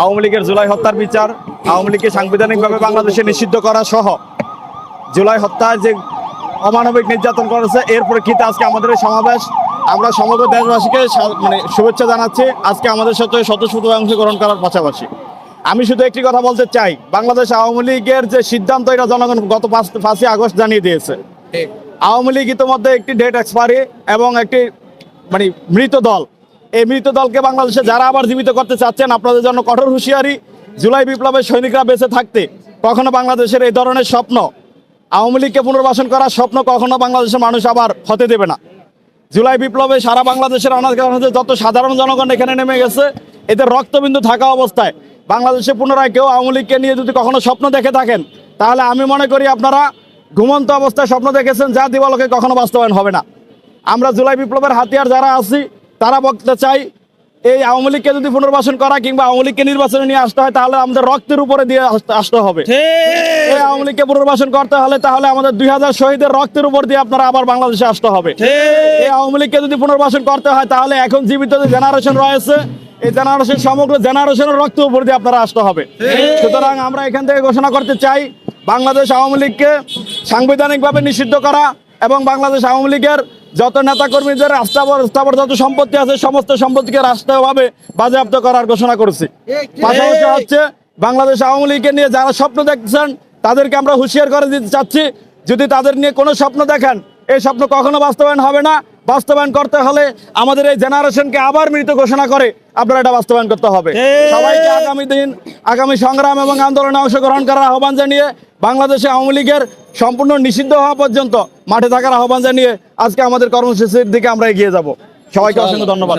আওয়ামী লীগের জুলাই হত্যার বিচার আওয়ামী লীগকে সাংবিধানিকভাবে বাংলাদেশে নিষিদ্ধ করা সহ জুলাই হত্যার যে অমানবিক নির্যাতন করেছে এর প্রেক্ষিতে আজকে আমাদের এই সমাবেশ? আমরা সমগ্র দেশবাসীকে মানে শুভেচ্ছা জানাচ্ছি আজকে আমাদের সাথে স্বতঃস্ফূর্ত অংশগ্রহণ করার পাশাপাশি। আমি শুধু একটি কথা বলতে চাই বাংলাদেশ আওয়ামী লীগের যে সিদ্ধান্ত এটা জনগণ গত পাঁচ পাঁচই আগস্ট জানিয়ে দিয়েছে। আওয়ামী লীগ ইতিমধ্যে একটি ডেট এক্সপায়ারি এবং একটি মানে মৃত দল। এই মৃত দলকে বাংলাদেশে যারা আবার জীবিত করতে চাচ্ছেন, আপনাদের জন্য কঠোর হুঁশিয়ারি। জুলাই বিপ্লবের সৈনিকরা বেঁচে থাকতে কখনো বাংলাদেশের এই ধরনের স্বপ্ন, আওয়ামী লীগকে পুনর্বাসন করার স্বপ্ন কখনো বাংলাদেশের মানুষ আবার হতে দেবে না। জুলাই বিপ্লবে সারা বাংলাদেশের অনাথ যত সাধারণ জনগণ এখানে নেমে গেছে, এদের রক্তবিন্দু থাকা অবস্থায় বাংলাদেশে পুনরায় কেউ আওয়ামী লীগকে নিয়ে যদি কখনো স্বপ্ন দেখে থাকেন, তাহলে আমি মনে করি আপনারা ঘুমন্ত অবস্থায় স্বপ্ন দেখেছেন, যা দিবালোকে কখনো বাস্তবায়ন হবে না। আমরা জুলাই বিপ্লবের হাতিয়ার যারা আছি তারা বলতে চাই এই আওয়ামী লীগকে যদি পুনর্বাসন করা কিংবা আওয়ামী লীগকে নির্বাচনে নিয়ে আসতে হয় তাহলে আমাদের রক্তের উপরে দিয়ে আসতে- হবে। এই আওয়ামী লীগকে পুনর্বাসন করতে হলে তাহলে আমাদের দুই হাজার শহীদের রক্তের উপর দিয়ে আপনারা আবার বাংলাদেশে আসতে হবে। এই আওয়ামী লীগকে যদি পুনর্বাসন করতে হয় তাহলে এখন জীবিত যে জেনারেশন রয়েছে এই জেনারেশন সমগ্র জেনারেশনের রক্ত উপর দিয়ে আপনারা আসতে হবে। সুতরাং আমরা এখান থেকে ঘোষণা করতে চাই বাংলাদেশ আওয়ামী লীগকে সাংবিধানিকভাবে নিষিদ্ধ করা এবং বাংলাদেশ আওয়ামী লীগের যত নেতাকর্মীদের রাস্তাবর রাস্তাবর যত সম্পত্তি আছে, সমস্ত সম্পত্তিকে রাষ্ট্রীয়ভাবে বাজেয়াপ্ত করার ঘোষণা করেছি। পাশাপাশি হচ্ছে বাংলাদেশ আওয়ামী লীগকে নিয়ে যারা স্বপ্ন দেখছেন, তাদেরকে আমরা হুঁশিয়ার করে দিতে চাচ্ছি। যদি তাদের নিয়ে কোনো স্বপ্ন দেখেন, এই স্বপ্ন কখনো বাস্তবায়ন হবে না। বাস্তবায়ন করতে হলে আমাদের এই জেনারেশনকে আবার মৃত ঘোষণা করে আপনারা এটা বাস্তবায়ন করতে হবে। সবাইকে আগামী দিন আগামী সংগ্রাম এবং আন্দোলনে অংশগ্রহণ করার আহ্বান জানিয়ে বাংলাদেশে আওয়ামী লীগের সম্পূর্ণ নিষিদ্ধ হওয়া পর্যন্ত মাঠে থাকার আহ্বান জানিয়ে আজকে আমাদের কর্মসূচির দিকে আমরা এগিয়ে যাব। সবাইকে অসংখ্য ধন্যবাদ।